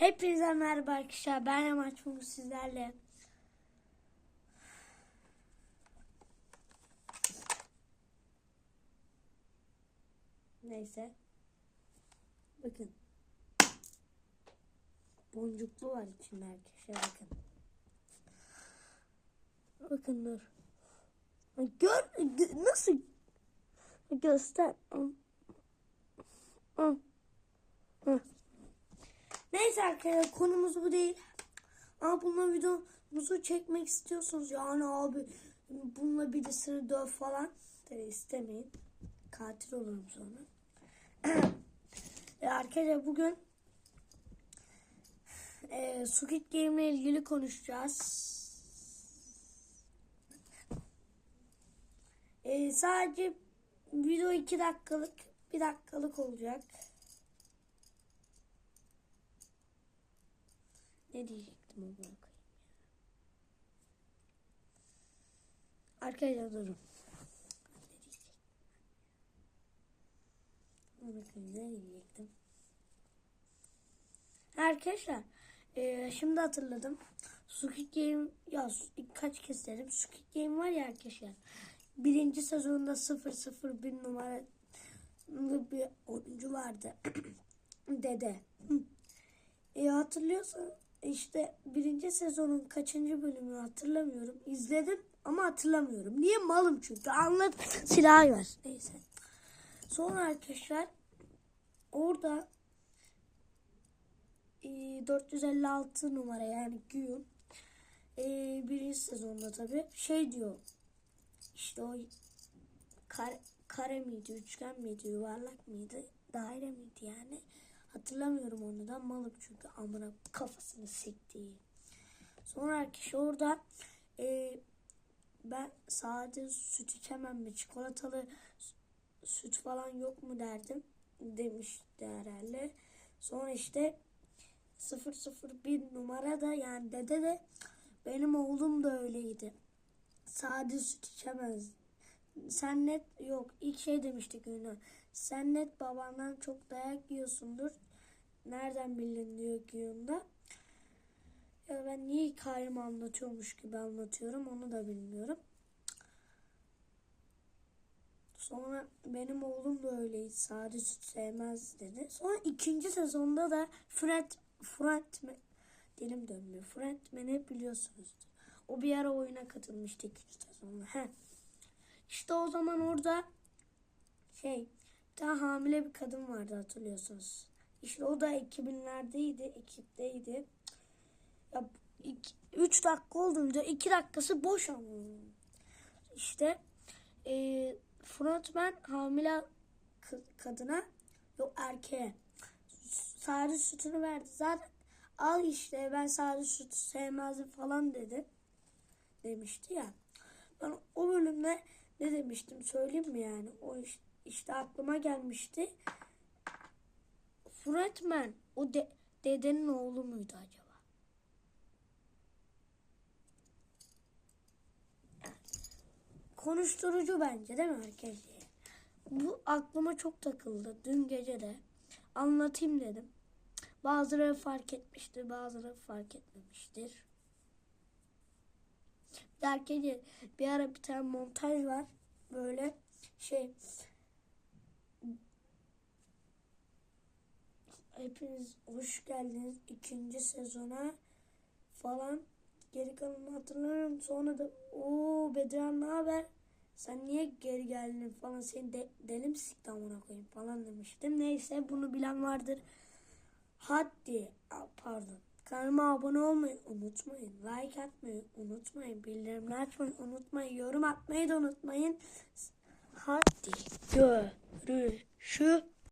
Hepinize merhaba arkadaşlar. Ben Yamaç bugün sizlerle. Neyse. Bakın. Boncuklu var içinde arkadaşlar bakın. Bakın dur. Gör gö- nasıl göster. Hı. Hı. Neyse arkadaşlar konumuz bu değil. Ama bununla videomuzu çekmek istiyorsunuz. Yani abi bununla birisini döv falan. Tabii istemeyin. Katil olurum sonra. e, arkadaşlar bugün e, Squid Game ile ilgili konuşacağız. E, sadece video 2 dakikalık, 1 dakikalık olacak. Ne diyecektim amına koyayım ya. Arkadaşlar durun. Ne diyecektim? Amına koyayım, ne diyecektim? Arkadaşlar eee, şimdi hatırladım. Squid Game ya kaç kez dedim. Squid Game var ya arkadaşlar. Birinci sezonda 001 numara bir oyuncu vardı. Dede. E, hatırlıyorsan işte birinci sezonun kaçıncı bölümünü hatırlamıyorum. İzledim ama hatırlamıyorum. Niye malım çünkü anlat silahı ver. Neyse. Sonra arkadaşlar orada e, 456 numara yani Güyüm e, birinci sezonda tabi şey diyor işte o kare, kare miydi, üçgen miydi, yuvarlak mıydı, daire miydi yani. Hatırlamıyorum onu da malım çünkü amına kafasını siktiği. Sonra arkadaş orada e, ben sade süt içemem mi çikolatalı sü- süt falan yok mu derdim demişti herhalde. Sonra işte 001 numara da yani dede de benim oğlum da öyleydi. Sade süt içemez. Sen net yok ilk şey demiştik Ünlü. Sen net babandan çok dayak yiyorsundur. Nereden bildin diyor Güyum'da. Ya ben niye hikayemi anlatıyormuş gibi anlatıyorum onu da bilmiyorum. Sonra benim oğlum da öyleydi. Sade süt sevmez dedi. Sonra ikinci sezonda da Fred, Fred? Dilim dönmüyor. Fredman'i biliyorsunuz. O bir ara oyuna katılmıştı ikinci sezonda. Heh. İşte o zaman orada şey bir tane hamile bir kadın vardı hatırlıyorsunuz. İşte o da 2000'lerdeydi, ekipteydi. Ya 3 dakika olduğunca 2 dakikası boş ama. İşte e, frontman hamile kadına yok erkeğe sade sütünü verdi. Zaten al işte ben sade sütü sevmezdim falan dedi. Demişti ya. Ben o bölümde ne demiştim söyleyeyim mi yani? O iş- işte aklıma gelmişti. Fredman o de- dedenin oğlu muydu acaba? Konuşturucu bence değil mi arkadaşlar? Bu aklıma çok takıldı dün gece de. Anlatayım dedim. Bazıları fark etmiştir, bazıları fark etmemiştir. Derken bir ara bir tane montaj var. Böyle şey Hepiniz hoş geldiniz ikinci sezona falan. Geri kalanını hatırlamıyorum. Sonra da o Bedran ne haber? Sen niye geri geldin falan seni de, deli mi sikti amına koyayım falan demiştim. Neyse bunu bilen vardır. Hadi pardon. Kanalıma abone olmayı unutmayın. Like atmayı unutmayın. Bildirimleri açmayı unutmayın. Yorum atmayı da unutmayın. Hadi görüşürüz.